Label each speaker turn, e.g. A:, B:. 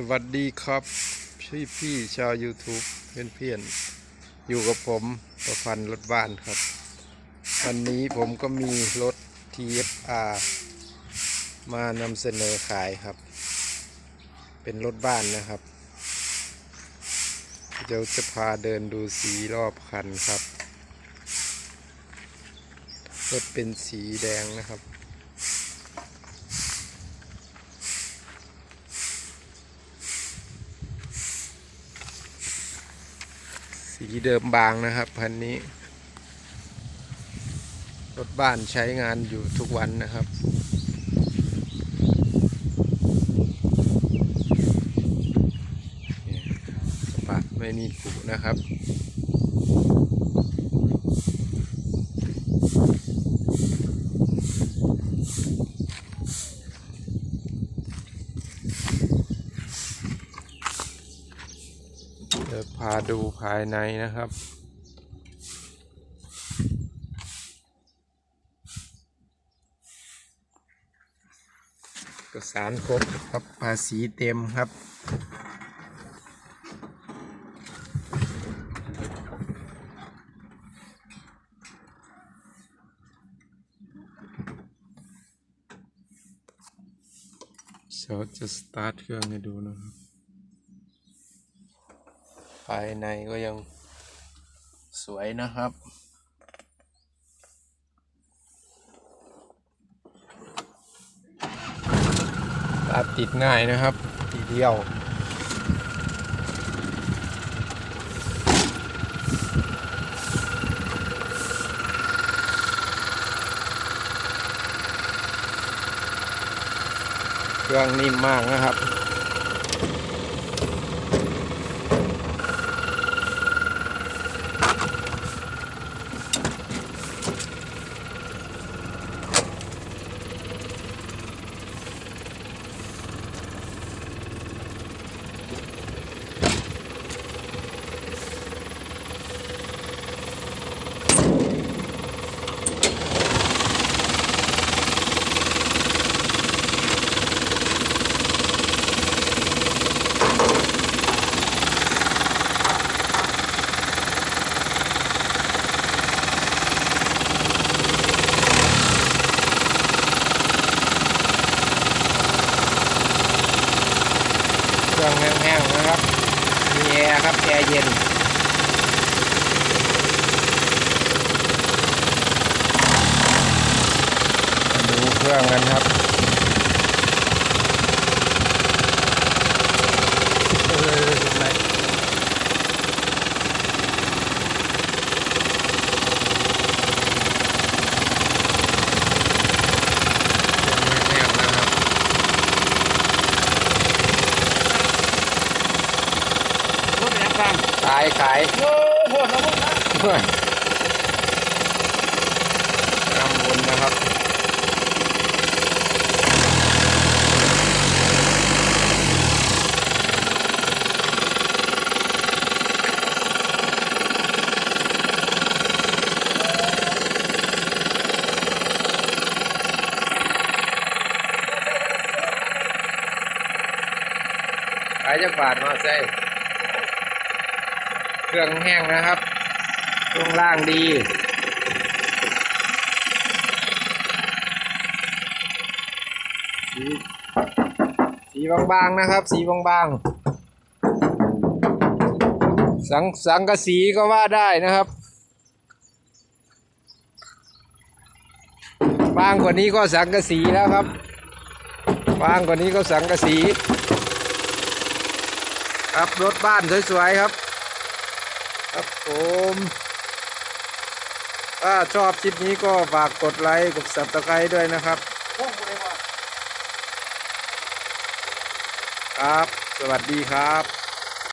A: สวัสดีครับ พี่พี่ๆชาว YouTube เพื่อนเพื่อนๆอยู่กับผมประพันธ์รถบ้านครับ วันนี้ผมก็มีรถ TFR มานำเสนอขายครับ เป็นรถบ้านนะครับ เดี๋ยวจะพาเดินดูสีรอบคันครับ รถเป็นสีแดงนะครับ สีเดิมบางนะครับพันนี้ รถบ้านใช้งานอยู่ทุกวันนะครับกระไม่มีกุนะครับ ดี๋ยวพาดูภายในนะครับเอกสารครบครับภาษีเต็มครับเดี๋ยวจะสตาร์ทเครื่องให้ดูนะครับ ภายในก็ยังสวยนะครับตัดติดง่ายนะครับ ทีเดียวเครื่องนิ่มมากนะครับ ลังแห้งๆนะครับ มีแอร์ครับ แอร์เย็นมาดูเครื่องกันครับเออไหนเครื่องแห้งๆนะครับ
B: รถเป็นยังไง
A: ขายขาย
B: โอ้โหนะพวกนั้น
A: เพื่อนนำวนนะครับขายจะบาทมาใส่ เครื่องแห้งนะครับช่วงล่างดี สีบางๆนะครับ สีบางๆ สังสังกะสีก็ว่าได้นะครับ บางกว่านี้ก็สังกะสีแล้วครับ บางกว่านี้ก็สังกะสี ครับรถบ้านสวยๆครับ ครับผมถ้าชอบคลิปนี้ก็ฝากกดไลค์กดซับสไครต์
B: ด้วยนะครับ
A: ครับ สวัสดีครับ